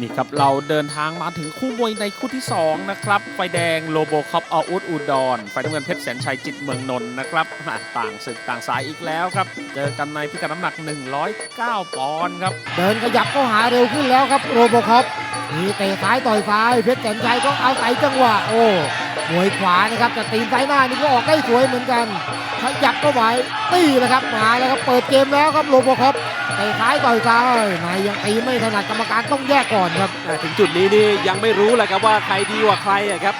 นี่ครับเราเดินทางมาถึงคู่มวยในคู่ที่ 2 นะครับ ไฟแดงโลโบคอปอาอุดอุดร ไฟน้ำเงินเพชรแสนชัยจิตเมืองนนท์นะครับ ต่างศึกต่างสายอีกแล้วครับ เจอกันในพิกัดน้ำหนัก 109 ปอนด์ครับ เดินขยับเข้าหาเร็วขึ้นแล้วครับโรโบคอปมีเตะซ้ายต่อยซ้ายเพชรแสนชัยก็เอาใส่จังหวะโอ้มวยขวานะครับแต่ตีนซ้ายหน้านี่ก็ออกได้สวยเหมือนกันขยับเข้าไปตีเลยครับมาแล้วครับเปิดเกมแล้วครับโรโบคอป เตะซ้ายต่อยซ้ายนายยังตีไม่ถนัดกรรมการต้องแยกก่อนครับอ่ถึงจุดนี้นี่ยังไม่รู้เลยครับว่าใครดีกว่าใครอะครับ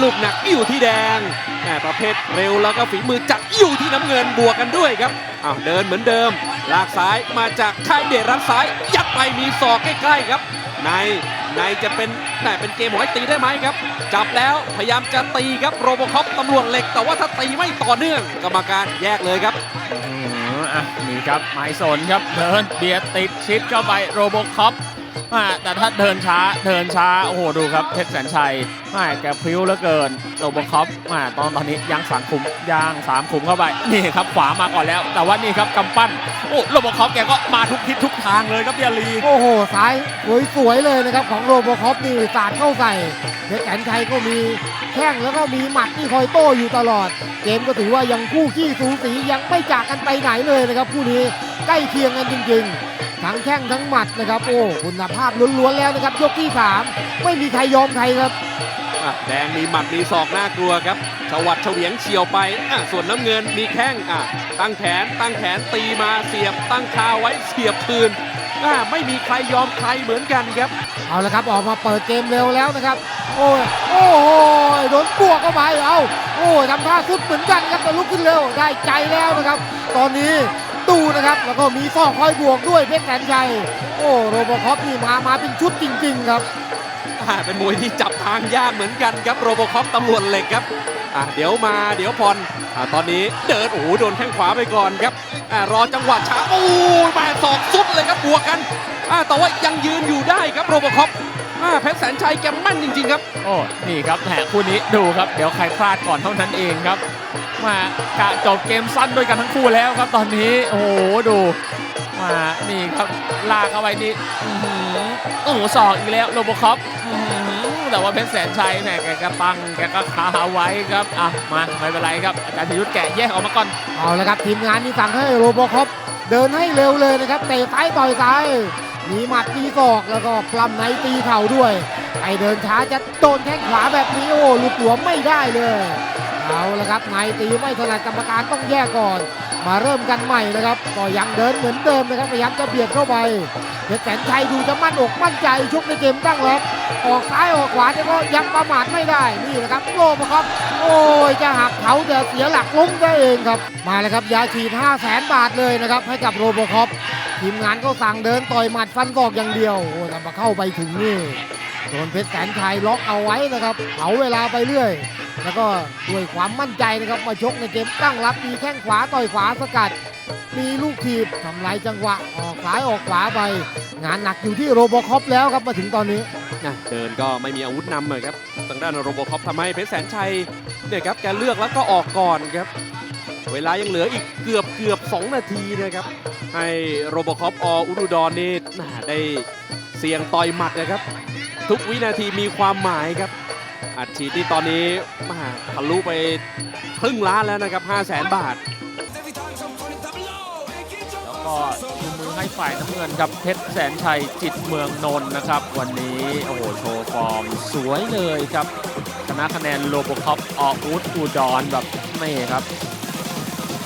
ลูกหนักอยู่ที่แดงแหม่ประเภทเร็วแล้วก็ฝีมือจัดอยู่ที่น้ำเงินบวกกันด้วยครับอ้าวเดินเหมือนเดิม ลากซ้ายมาจากค่ายเดชรักซ้ายยัดไปมีศอกใกล้ๆครับในในจะเป็นแหม่เป็นเกมของให้ตีได้ไหมครับ จับแล้วพยายามจะตีครับโรบอคอปตำรวจเหล็ก แต่ว่าถ้าตีไม่ต่อเนื่องกรรมการแยกเลยครับ นี่ครับไม้สนครับเดินเบียดติดชิดเข้าไปโรโบคอปแต่ถ้าเดินช้าเดินช้าโอ้โหดูครับเพชรแสนชัยอ่แกพริ้วเหลือเกินโรโบคอปมาตอนตอนนี้ย่างสามขุมยางสามขุมเข้าไปนี่ครับขวามาก่อนแล้ว แต่ว่านี่ครับกำปั้นโอ้โรโบคอปแกก็มาทุกทิศทุกทางเลยครับเบียรีโอ้โหซ้ายสวยๆเลยนะครับของโรโบคอปนี่สาดเข้าใส่เพชรแสนชัยก็มีแข้งแล้วก็มีหมัดที่คอยโต้อยู่ตลอด เกมก็ถือว่ายังคู่ขี้สูสียังไม่จากกันไปไหนเลยนะครับคู่นี้ใกล้เคียงกันจริงๆ ทั้งแข้งทั้งหมัดนะครับ โอ้คุณภาพล้วนๆแล้วนะครับยกที่สามไม่มีใครยอมใครครับ อะแดงมีหมัดมีศอกน่ากลัวครับชวัดเฉวียงเฉียวไปอะส่วนน้ำเงินมีแข้งอะตั้งแขนตั้งแขนตีมาเสียบ ตั้งคาไว้เสียบคืนอะไม่มีใครยอมใครเหมือนกันครับ เอาละครับออกมาเปิดเกมเร็วแล้วนะครับ โอ้ยโอ้โหโดนบวกเข้าไปเอาโอ้ยทำท่าสุดเหมือนกันครับแต่ลุกขึ้นเร็วได้ใจแล้วนะครับ ตอนนี้ดูนะครับแล้วก็มีซอกคอยบวกด้วยเพชรแสนชัยโอ้โรบอคอปนี่มามาเป็นชุดจริง ๆ ครับ อ่าเป็นมวยที่จับทางยากเหมือนกันครับโรโบคอปตำรวจเหล็กครับอะเดี๋ยวมาเดี๋ยวผ่อนอะตอนนี้เดินโอ้โหโดนแข้งขวาไปก่อนครับอะรอจังหวะช้าโอ้ยแม่ศอกสุดเลยครับบวกกันอะแต่ว่ายังยืนอยู่ได้ครับโรโบคอป อะเพชรแสนชัยแกแม่นจริง ๆ ครับ โอ้นี่ครับแหมคู่นี้ดูครับ เดี๋ยวใครพลาดก่อนเท่านั้นเองครับ มากะจบเกมสั้นด้วยกันทั้งคู่แล้วครับ ตอนนี้ โอ้โหดูมานี่ครับลากเข้าไปนี่อื้อหือโอ้โหศอกอีกแล้วโรโบคอปอื้อหือแต่ว่าเพชรแสนชัยแหมแกก็ตั้งแกก็คาไว้ครับอะมาไม่เป็นไรครับอาจารย์พิยุทธแกะแยกออกมาก่อน เอาละครับทีมงานนี่สั่งให้โรบอคอปเดินให้เร็วเลยนะครับเตะซ้ายต่อยซ้าย มีหมัดมีศอกแล้วก็ปล้ำในตีเข่าด้วยไอเดินช้าจะโดนแข้งขวาแบบนี้โอ้หลุดหลวไม่ได้เลยเอาละครับในตีไม่ถนัดกรรมการต้องแยกก่อน มาเริ่มกันใหม่นะครับก็ยังเดินเหมือนเดิมนะครับพยายามจะเบียดเข้าไปเพชรแสนชัยดูจะมั่นอกมั่นใจชกในเกมตั้งรับออกซ้ายออกขวาแต่ก็ยังประมาทไม่ได้นี่แหละครับโลมาครับโอ้ยจะหักเขาจะเสียหลักล้มได้เองครับมาแล้วครับยาฉีด5 0 0แสนบาทเลยนะครับให้กับโรโบคอป ทีมงานก็สั่งเดินต่อยหมัดฟันศอกอย่างเดียวโอ้แต่มาเข้าไปถึงนี่โดนเพชรแสนชัยล็อกเอาไว้นะครับเผาเวลาไปเรื่อย แล้วก็ด้วยความมั่นใจนะครับมาชกในเกมตั้งรับมีแข้งขวาต่อยขวาสกัด มีลูกถีบทำลายจังหวะออกซ้ายออกขวาไป งานหนักอยู่ที่โรโบคอปแล้วครับมาถึงตอนนี้นะเดินก็ไม่มีอาวุธนำเลยครับทางด้านโรโบคอปทำให้เพชรแสนชัยเนี่ยครับแกเลือกแล้วก็ออกก่อนครับ เวลายังเหลืออีกเกือบเกือบ 2 นาทีนะครับ ให้โรบคอปออุดุดรนี่น่าได้เสี่ยงต่อยหมัดนะครับ ทุกวินาทีมีความหมายครับ อัดฉีดที่ตอนนี้มาทะลุไปครึ่งล้านแล้วนะครับ 5 0 0แสนบาท แล้วก็ชูมือให้ฝ่ายน้ำเงินครับเพชรแสนชัยจิตเมืองนนท์นะครับ วันนี้โอ้โหโชว์ฟอร์มสวยเลยครับชนะคะแนนโลโบคอปออกูดอูดอนแบบนี่ครับ